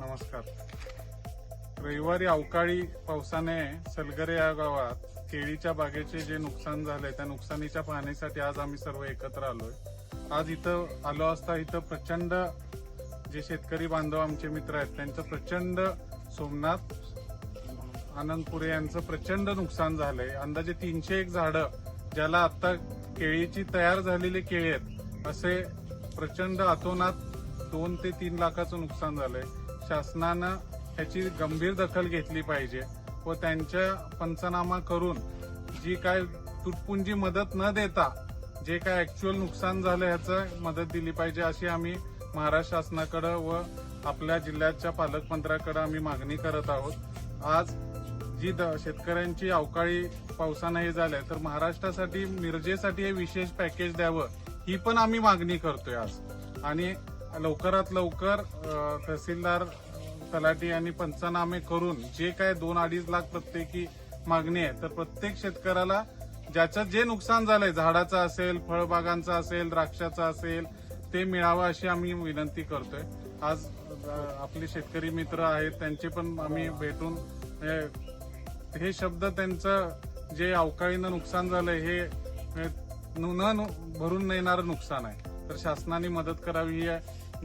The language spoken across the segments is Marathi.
नमस्कार. रविवारी अवकाळी पावसाने सलगरे या गावात केळीच्या बागेचे जे नुकसान झाले त्या नुकसानीच्या पाहणीसाठी आज आम्ही सर्व एकत्र आलोय. आज इथं आलो असता इथं प्रचंड जे शेतकरी बांधव आमचे मित्र आहेत त्यांचं प्रचंड सोमनाथ आनंदपुरे यांचं प्रचंड नुकसान झालंय. अंदाजे तीनशे एक झाडं ज्याला आता केळीची तयार झालेली केळी आहेत असे प्रचंड अतोनात दोन ते तीन लाखाचं नुकसान झालंय. शासनानं ह्याची गंभीर दखल घेतली पाहिजे व त्यांच्या पंचनामा करून जी काय तुटपुंजी मदत न देता जे काय ऍक्च्युअल नुकसान झालं ह्याचं मदत दिली पाहिजे अशी आम्ही महाराष्ट्र शासनाकडं व आपल्या जिल्ह्याच्या पालकमंत्र्याकडे आम्ही मागणी करत आहोत. आज जी द- शेतकऱ्यांची अवकाळी पावसानं हे झालंय तर महाराष्ट्रासाठी मिरजेसाठी हे विशेष पॅकेज द्यावं ही पण आम्ही मागणी करतोय आज. आणि लवकरात लवकर तहसीलदार तलाठी आणि पंचनामे करून जे काय दोन अडीच लाख प्रत्येकी मागणी आहे तर प्रत्येक शेतकऱ्याला ज्याचं जे नुकसान झालंय झाडाचं असेल फळबागांचं असेल द्राक्षाचं असेल ते मिळावं अशी आम्ही विनंती करतोय. आज आपले शेतकरी मित्र आहेत त्यांचे पण आम्ही भेटून हे शब्द त्यांचं जे अवकाळीनं नुकसान झालंय हे हे न भरून येणारं नुकसान आहे. तर शासनाने मदत करावी ही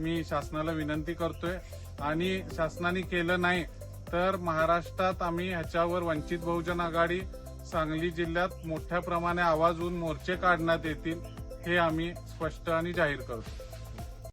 मी शासनाला विनंती करतोय. आणि शासनाने केलं नाही तर महाराष्ट्रात आम्ही ह्याच्यावर वंचित बहुजन आघाडी सांगली जिल्ह्यात मोठ्या प्रमाणे आवाज होऊन मोर्चे काढण्यात येतील हे आम्ही स्पष्ट आणि जाहीर करतो.